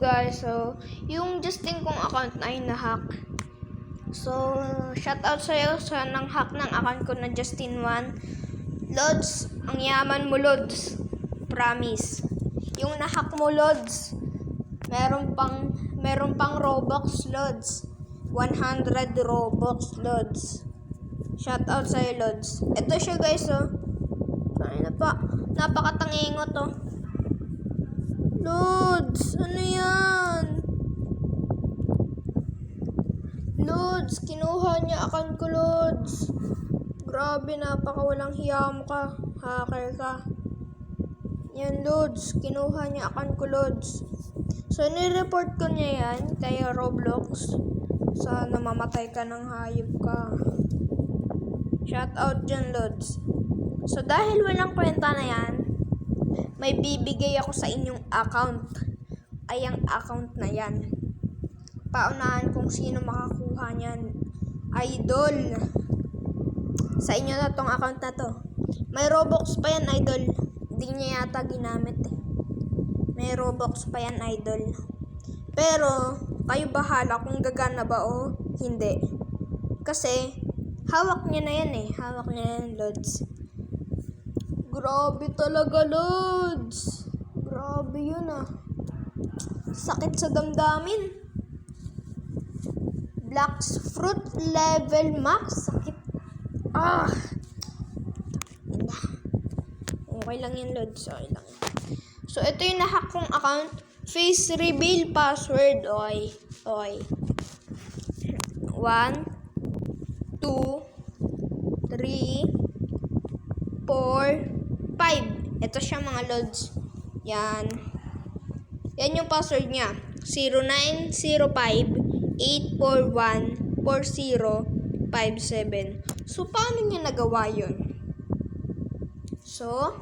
Guys, so, yung Justin kong account ay na-hack. So, shoutout sa'yo sa nang hack ng account ko na Justin1. Lods, ang yaman mo, Lods. Promise. Yung na-hack mo, Lods, meron pang, meron pang Robux, Lods. 100 Robux, Lods. Shoutout sa'yo, Lods. Ito siya, guys, oh. Ay na pa. Napakatangingot, oh. Lods, ano yan? Lods, kinuha niya account ko, Lods. Grabe, napaka walang hiya mo ka. Hacker ka. Yan, Lods. Kinuha niya account ko, Lods. So, nireport ko niya yan kay Roblox. Sa namamatay ka ng hayop ka. Shout out dyan, Lods. So, dahil walang kwenta na yan, may bibigay ako sa inyong account. Ay, ang account na yan. Paunahan kung sino makakuha niyan. Idol. Sa inyo na tong account na to. May Robux pa yan, idol. Hindi niya yata ginamit eh. May Robux pa yan, idol. Pero, kayo bahala kung gagana ba o hindi. Kasi, hawak niya na yan eh. Hawak niya na yan, Lods. Grabe talaga, Lods. Grabe yun ah. Sakit sa damdamin. Black fruit level max. Sakit. Ah. Okay lang yan, Lods. Okay lang. So, ito yung nahack kong account. Face reveal password. Okay. Okay. One, two, three, four, five. Ito siya mga lods. Yan. Yan yung password niya. 0905-841-4057. So, paano niya nagawa yun? So,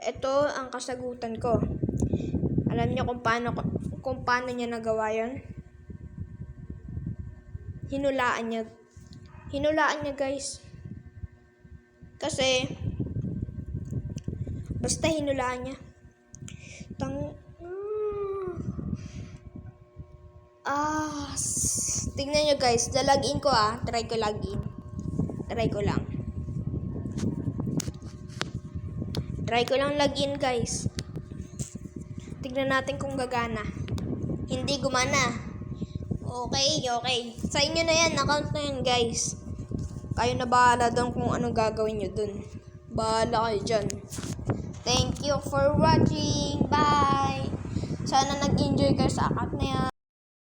ito ang kasagutan ko. Alam niyo kung paano, kung paano niya nagawa yun? Hinulaan niya. Hinulaan niya, guys. Kasi, basta hinulaan niya. Tang... Ah, tingnan nyo guys, lalagin ko ah. Try ko login. Try ko lang. Try ko lang login guys. Tignan natin kung gagana. Hindi gumana. Okay, okay. Sa inyo na yan, account na yan guys. Kayo na bahala doon kung ano gagawin nyo doon. Bahala kayo dyan. Thank you for watching. Bye! Sana nag-enjoy kayo sa account na yan.